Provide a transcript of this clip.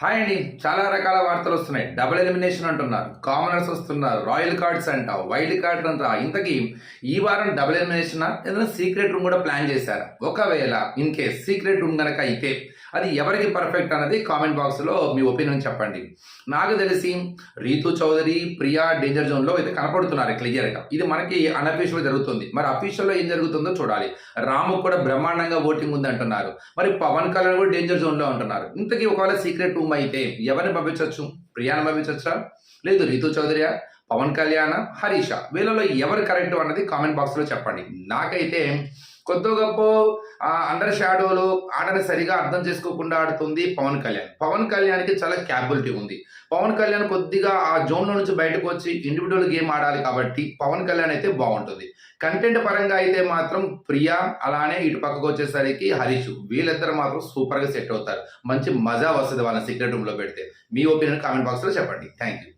Hi అండి. చాలా రకాల వార్తలు వస్తున్నాయి. డబుల్ ఎలిమినేషన్ అంటున్నారు. కామనర్స్ వస్తున్నారు. రాయల్ కార్డ్స్ అంట వైల్డ్ కార్డ్ అంట. ఇంతకీ ఈ వారం డబుల్ ఎలిమినేషన్ ఏదైనా సీక్రెట్ రూమ్ కూడా ప్లాన్ చేశారా? ఒకవేళ ఇన్ కేస్ సీక్రెట్ రూమ్ కనుక అయితే అది ఎవరికి పర్ఫెక్ట్ అన్నది కామెంట్ బాక్స్లో మీ ఒపీనియన్ చెప్పండి. నాకు తెలిసి రీతు చౌదరి ప్రియా డేంజర్ జోన్లో అయితే కనపడుతున్నారు క్లియర్గా ఇది మనకి అన్అఫీషియల్ జరుగుతుంది. మరి అఫీషియల్లో ఏం జరుగుతుందో చూడాలి. రాము కూడా బ్రహ్మాండంగా ఓటింగ్ ఉంది అంటున్నారు. మరి పవన్ కళ్యాణ్ కూడా డేంజర్ జోన్లో అంటున్నారు ఇంతకీ ఒకవేళ సీక్రెట్ రూమ్ అయితే ఎవరిని పంపించవచ్చు? ప్రియాని పంపించవచ్చా? లేదు రీతు చౌదరియా పవన్ కళ్యాణ్ హరీష. వీళ్ళలో ఎవరు కరెక్ట్ అన్నది కామెంట్ బాక్స్లో చెప్పండి. నాకైతే కొద్ది గొప్ప అండర్ షాడోలో ఆటని సరిగా అర్థం చేసుకోకుండా ఆడుతుంది పవన్ కళ్యాణ్. పవన్ కళ్యాణ్కి చాలా క్యాపబిలిటీ ఉంది. పవన్ కళ్యాణ్ కొద్దిగా ఆ జోన్లో నుంచి బయటకు వచ్చి ఇండివిజువల్ గేమ్ ఆడాలి కాబట్టి పవన్ కళ్యాణ్ అయితే బాగుంటుంది. కంటెంట్ పరంగా అయితే మాత్రం ప్రియా అలానే ఇటు పక్కకు వచ్చేసరికి హరీష్. వీళ్ళిద్దరు మాత్రం సూపర్గా సెట్ అవుతారు. మంచి మజా వస్తుంది వాళ్ళ సీక్రెట్ రూమ్లో పెడితే. మీ ఒపీనియన్ కామెంట్ బాక్స్లో చెప్పండి. Thank you